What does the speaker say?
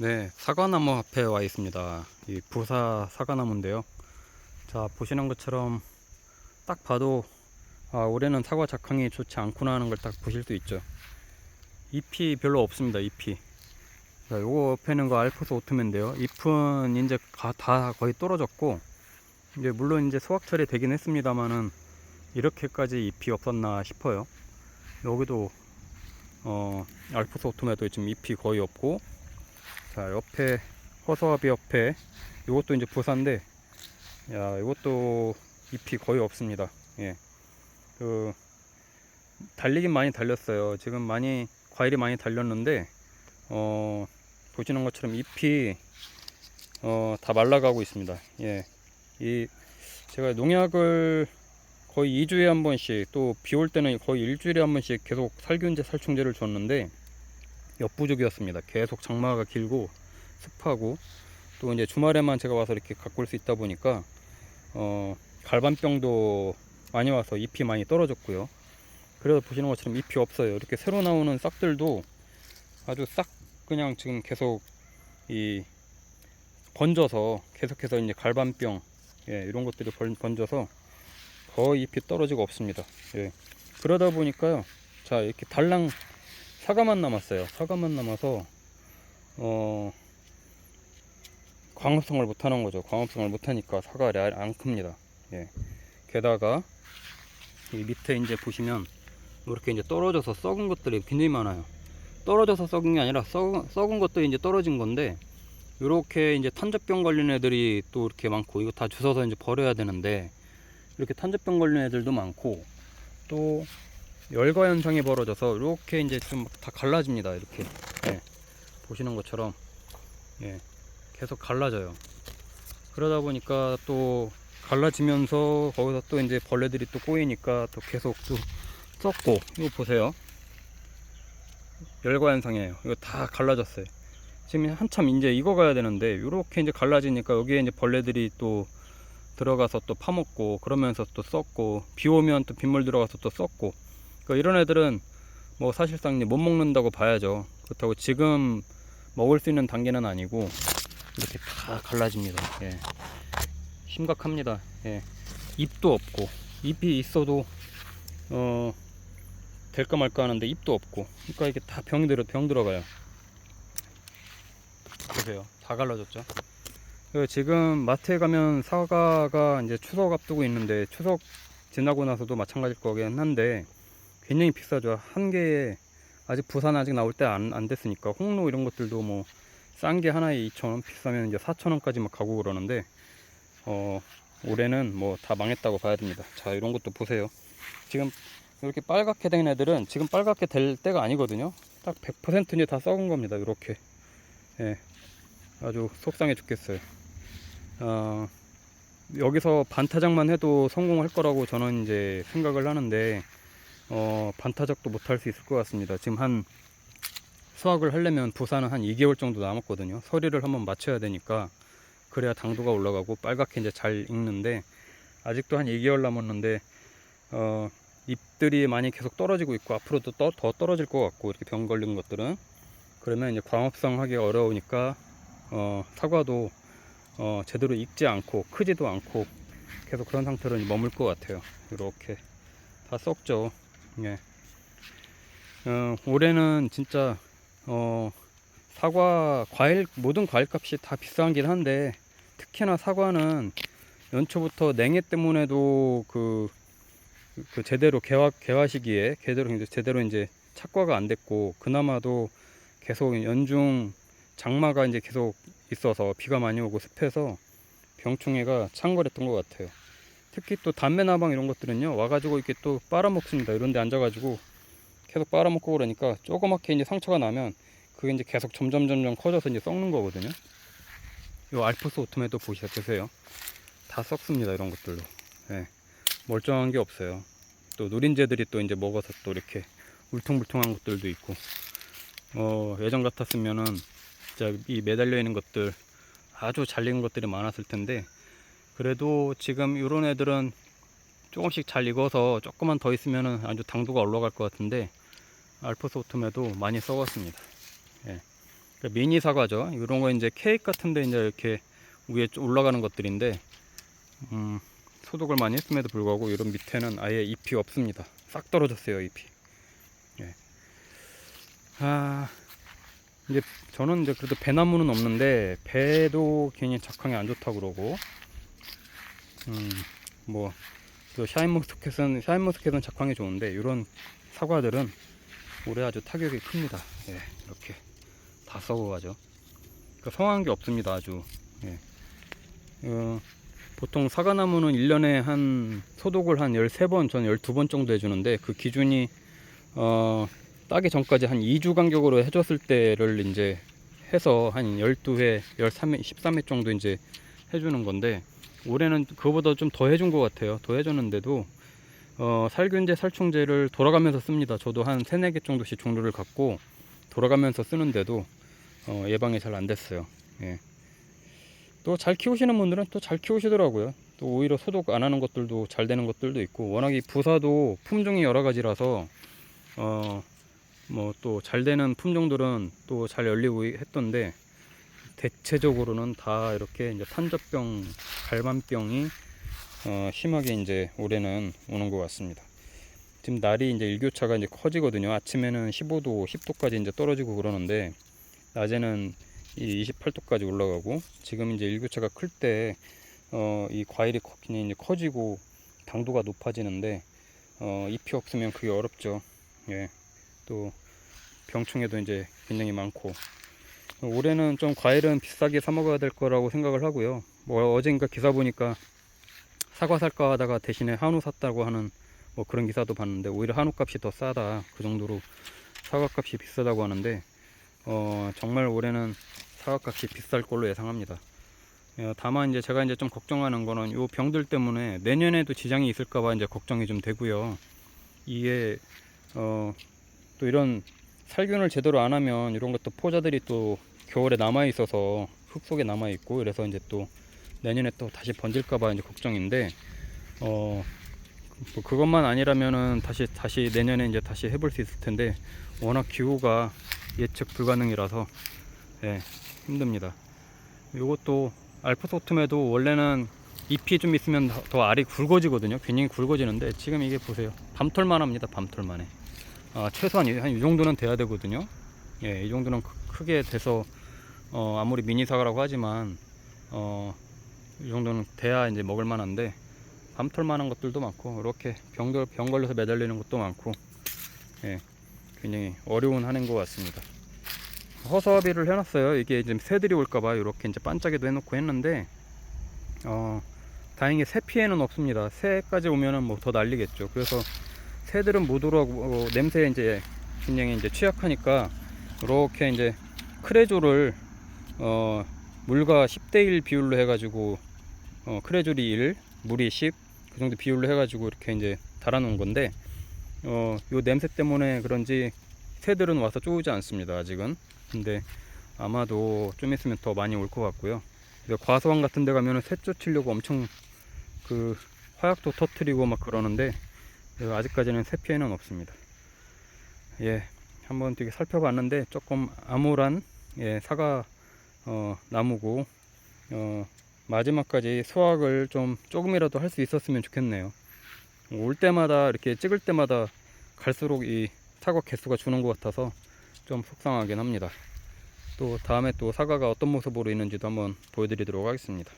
네, 사과나무 앞에 와 있습니다. 이 부사 사과나무인데요. 자, 보시는 것처럼 딱 봐도 아, 올해는 사과 작황이 좋지 않구나 하는 걸 딱 보실 수 있죠. 잎이 별로 없습니다. 잎이. 자, 요거 옆에 있는 거 알프스 오트맨인데요. 잎은 이제 가- 다 거의 떨어졌고 이제 물론 이제 수확철이 되긴 했습니다만은 이렇게까지 잎이 없었나 싶어요. 여기도 어, 알프스 오토메도 지금 잎이 거의 없고 자 옆에 허수아비 옆에 이것도 이제 부사인데 야 이것도 잎이 거의 없습니다. 예 그 달리긴 많이 달렸어요. 지금 많이 과일이 많이 달렸는데 어 보시는 것처럼 잎이 어 다 말라가고 있습니다. 예 이 제가 농약을 거의 2주에 한 번씩 또 비 올 때는 거의 일주일에 한 번씩 계속 살균제 살충제를 줬는데 역부족이었습니다. 계속 장마가 길고 습하고 또 이제 주말에만 제가 와서 이렇게 가꿀 수 있다 보니까 어 갈반병도 많이 와서 잎이 많이 떨어졌고요. 그래서 보시는 것처럼 잎이 없어요. 이렇게 새로 나오는 싹들도 아주 싹 그냥 지금 계속 이 번져서 계속해서 이제 갈반병 예, 이런 것들이 번- 번져서 거의 잎이 떨어지고 없습니다. 예. 그러다 보니까요. 자, 이렇게 달랑 사과만 남았어요. 사과만 남아서 어 광합성을 못 하는 거죠. 광합성을 못 하니까 사과가 안- 안 큽니다. 예. 게다가 이 밑에 이제 보시면 이렇게 이제 떨어져서 썩은 것들이 굉장히 많아요. 떨어져서 썩은 게 아니라 썩, 썩은 것들이 이제 떨어진 건데 이렇게 이제 탄저병 걸린 애들이 또 이렇게 많고 이거 다 주워서 이제 버려야 되는데 이렇게 탄저병 걸린 애들도 많고 또 열과 현상이 벌어져서 이렇게 이제 좀 다 갈라집니다 이렇게. 예. 보시는 것처럼. 예. 계속 갈라져요. 그러다 보니까 또 갈라지면서 거기서 또 이제 벌레들이 또 꼬이니까 또 계속 또 썩고 이거 보세요. 열과 현상이에요. 이거 다 갈라졌어요. 지금 한참 이제 익어가야 되는데 이렇게 이제 갈라지니까 여기에 이제 벌레들이 또 들어가서 또 파먹고 그러면서 또 썩고 비 오면 또 빗물 들어가서 또 썩고 그러니까 이런 애들은 뭐 사실상 못 먹는다고 봐야죠. 그렇다고 지금 먹을 수 있는 단계는 아니고 이렇게 다 갈라집니다. 예. 심각합니다. 예. 잎도 없고 잎이 있어도 어 될까 말까 하는데 잎도 없고. 그러니까 이게 다병 들어 병 들어가요. 보세요. 다 갈라졌죠? 그 지금 마트에 가면 사과가 이제 추석 앞두고 있는데 추석 지나고 나서도 마찬가지일 거긴 한데 굉장히 비싸죠. 한 개에 아직 부산 아직 나올 때 안 안 됐으니까 홍로 이런 것들도 뭐 싼 게 하나에 2,000원 비싸면 이제 4,000원까지 막 가고 그러는데 어 올해는 뭐 다 망했다고 봐야 됩니다. 자 이런 것도 보세요. 지금 이렇게 빨갛게 된 애들은 지금 빨갛게 될 때가 아니거든요. 딱 100% 이제 다 썩은 겁니다. 이렇게 예 아주 속상해 죽겠어요. 어, 여기서 반타작만 해도 성공할 거라고 저는 이제 생각을 하는데 어, 반타작도 못 할 수 있을 것 같습니다. 지금 한 수확을 하려면 부산은 한 2개월 정도 남았거든요. 서리를 한번 맞춰야 되니까 그래야 당도가 올라가고 빨갛게 이제 잘 익는데 아직도 한 2개월 남았는데 어, 잎들이 많이 계속 떨어지고 있고 앞으로도 떠- 더 떨어질 것 같고 이렇게 병 걸린 것들은 그러면 이제 광합성 하기 어려우니까 어, 사과도 어, 제대로 익지 않고 크지도 않고 계속 그런 상태로 머물 것 같아요. 이렇게 다 썩죠. 예. 어, 올해는 진짜 어, 사과 과일 모든 과일 값이 다 비싸긴 한데 특히나 사과는 연초부터 냉해 때문에도 그, 그 제대로 개화 개화 시기에 제대로 이제 제대로 이제 착과가 안 됐고 그나마도 계속 연중 장마가 이제 계속 있어서 비가 많이 오고 습해서 병충해가 창궐했던 것 같아요. 특히 또 담배 나방 이런 것들은요 와가지고 이렇게 또 빨아먹습니다. 이런데 앉아가지고 계속 빨아먹고 그러니까 조그맣게 이제 상처가 나면 그게 이제 계속 점점 점점 커져서 이제 썩는 거거든요. 요 알프스 오토메도 보시 보세요. 다 썩습니다. 이런 것들도. 예. 멀쩡한 게 없어요. 또 누린재들이 또 이제 먹어서 또 이렇게 울퉁불퉁한 것들도 있고. 어 예전 같았으면은 진짜 이 매달려 있는 것들 아주 잘 익은 것들이 많았을 텐데 그래도 지금 이런 애들은 조금씩 잘 익어서 조금만 더 있으면은 아주 당도가 올라갈 것 같은데 오토메도 많이 썩었습니다. 예. 그러니까 미니 사과죠. 이런 거 이제 케이크 같은데 이제 이렇게 위에 쭉 올라가는 것들인데, 음, 소독을 많이 했음에도 불구하고 이런 밑에는 아예 잎이 없습니다. 싹 떨어졌어요, 잎이. 예. 아, 이제 저는 이제 그래도 배나무는 없는데 배도 괜히 작황이 안 좋다 그러고, 음, 뭐, 또 샤인머스켓은 샤인머스켓은 작황이 좋은데 이런 사과들은 올해 아주 타격이 큽니다. 예, 이렇게 다 썩어가죠. 그러니까 성한 게 없습니다. 아주. 예. 어, 보통 사과나무는 1년에 한 소독을 한 13번, 전 12번 정도 해주는데 그 기준이 어, 따기 전까지 한 2주 간격으로 해줬을 때를 이제 해서 한 12회, 13회, 13회 정도 이제 해주는 건데 올해는 그거보다 좀 더 해준 것 같아요. 더 해줬는데도 어, 살균제, 살충제를 돌아가면서 씁니다. 저도 한 3, 4개 정도씩 종류를 갖고 돌아가면서 쓰는데도 어, 예방이 잘 안 됐어요. 예. 또 잘 키우시는 분들은 또 잘 키우시더라고요. 또 오히려 소독 안 하는 것들도 잘 되는 것들도 있고 워낙 이 부사도 품종이 여러 가지라서 어, 뭐 또 잘 되는 품종들은 또 잘 열리고 했던데 대체적으로는 다 이렇게 이제 탄저병, 갈반병이 어, 심하게 이제 올해는 오는 것 같습니다. 지금 날이 이제 일교차가 이제 커지거든요. 아침에는 15도, 10도까지 이제 떨어지고 그러는데 낮에는 이 28도까지 올라가고 지금 이제 일교차가 클 때 어, 이 과일이 이제 커지고 당도가 높아지는데 어, 잎이 없으면 그게 어렵죠. 예. 또 병충해도 이제 굉장히 많고 올해는 좀 과일은 비싸게 사 먹어야 될 거라고 생각을 하고요. 뭐 어젠가 기사 보니까 사과 살까 하다가 대신에 한우 샀다고 하는 뭐 그런 기사도 봤는데 오히려 한우 값이 더 싸다 그 정도로 사과 값이 비싸다고 하는데 어 정말 올해는 사과 값이 비쌀 걸로 예상합니다. 어, 다만 이제 제가 이제 좀 걱정하는 거는 요 병들 때문에 내년에도 지장이 있을까봐 이제 걱정이 좀 되고요. 이게 어 또 이런 살균을 제대로 안 하면 이런 것도 포자들이 또 겨울에 남아 있어서 흙 속에 남아 있고 그래서 이제 또 내년에 또 다시 번질까봐 이제 걱정인데 어 뭐 그것만 아니라면은 다시 다시 내년에 이제 다시 해볼 수 있을 텐데 워낙 기후가 예측 불가능이라서 예 힘듭니다. 요것도 알프소툼에도 원래는 잎이 좀 있으면 더- 더 알이 굵어지거든요. 굉장히 굵어지는데 지금 이게 보세요. 밤털만 합니다. 밤털만에. 아, 최소한 한 이 정도는 돼야 되거든요. 예, 이 정도는 크- 크게 돼서 어, 아무리 미니 사과라고 하지만 어, 이 정도는 돼야 이제 먹을 만한데 밤털 만한 것들도 많고 이렇게 병, 병 걸려서 매달리는 것도 많고 예, 굉장히 어려운 한 해인 것 같습니다. 허수아비를 해놨어요. 이게 지금 새들이 올까봐 이렇게 이제 반짝이도 해놓고 했는데 어, 다행히 새 피해는 없습니다. 새까지 오면은 뭐더 난리겠죠. 그래서 새들은 못 오라고 어, 냄새에 이제 굉장히 이제 취약하니까 이렇게 이제 크레조를 어, 물과 10대 1 비율로 해가지고 어, 크레졸이 1, 물이 10, 그 정도 비율로 해가지고 이렇게 이제 달아놓은 건데 어, 요 냄새 때문에 그런지 새들은 와서 쪼우지 않습니다 아직은. 근데 아마도 좀 있으면 더 많이 올 것 같고요. 과수원 같은 데 가면은 새 쫓으려고 엄청 그 화약도 터트리고 막 그러는데 어, 아직까지는 새 피해는 없습니다. 예 한번 되게 살펴봤는데 조금 암울한 예, 사과 어, 나무고 어, 마지막까지 수확을 좀 조금이라도 할 수 있었으면 좋겠네요. 올 때마다 이렇게 찍을 때마다 갈수록 이 사과 개수가 주는 것 같아서 좀 속상하긴 합니다. 또 다음에 또 사과가 어떤 모습으로 있는지도 한번 보여드리도록 하겠습니다.